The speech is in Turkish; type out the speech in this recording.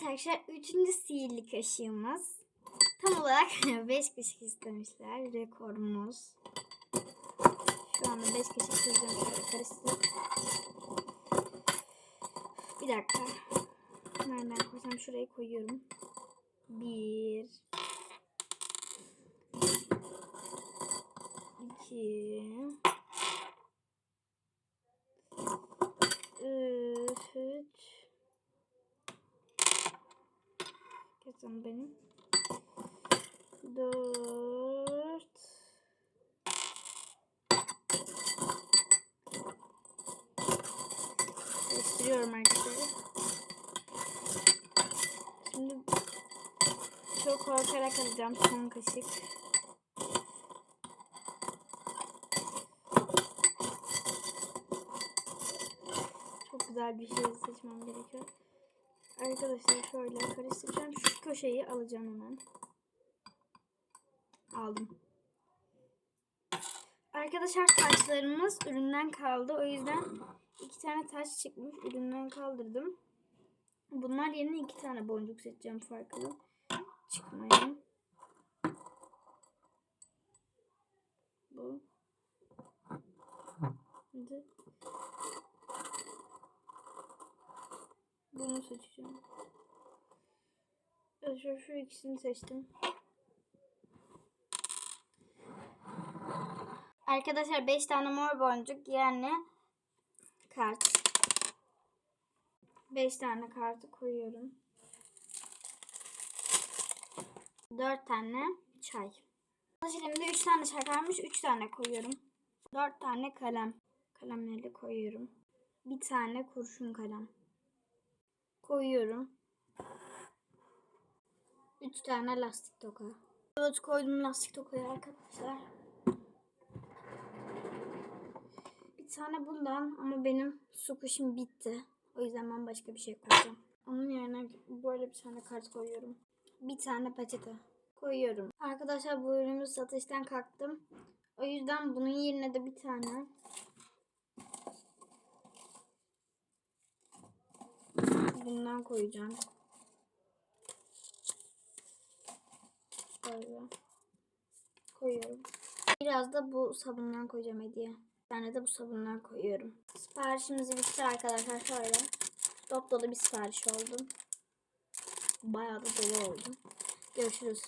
Evet arkadaşlar üçüncü sihirli kaşığımız. Tam olarak 5 kaşık istemişler. Rekorumuz. Şu anda 5 kaşık süreceğim. Bir dakika. Nereden koysam şuraya koyuyorum. Bir. İki. Kaçım benim? Dört. Karıştırıyorum arkadaşlar. Şimdi çok korkarak alacağım son kaşık. Çok güzel bir şey seçmem gerekiyor. Arkadaşlar şöyle karıştıracağım. Şu köşeyi alacağım hemen. Aldım. Arkadaşlar taşlarımız üründen kaldı. O yüzden iki tane taş çıkmış. Üründen kaldırdım. Bunlar yerine iki tane boncuk seçeceğim farklı. Çıkmayın. Bu. Hadi. Bunu seçeceğim. Arkadaşlar şu ikisini seçtim. Arkadaşlar 5 tane mor boncuk yani kart. 5 tane kartı koyuyorum. 4 tane çay. Şimdi 3 tane çay kalmış. 3 tane koyuyorum. 4 tane kalem. Kalemleri koyuyorum. Bir tane kurşun kalem. Koyuyorum. 3 tane lastik toka. Evet koydum lastik tokayı arkadaşlar. Bir tane bundan ama benim su kuşum bitti. O yüzden ben başka bir şey koyacağım. Onun yerine böyle bir tane kart koyuyorum. Bir tane peçete koyuyorum. Arkadaşlar bu ürünü satıştan kalktım. O yüzden bunun yerine de bir tane bundan koyacağım. Böyle koyuyorum. Biraz da bu sabundan koyacağım hediye. Tane de bu sabundan koyuyorum. Siparişimiz bitti arkadaşlar şöyle. Dop dolu bir sipariş oldu. Bayağı da dolu oldu. Görüşürüz.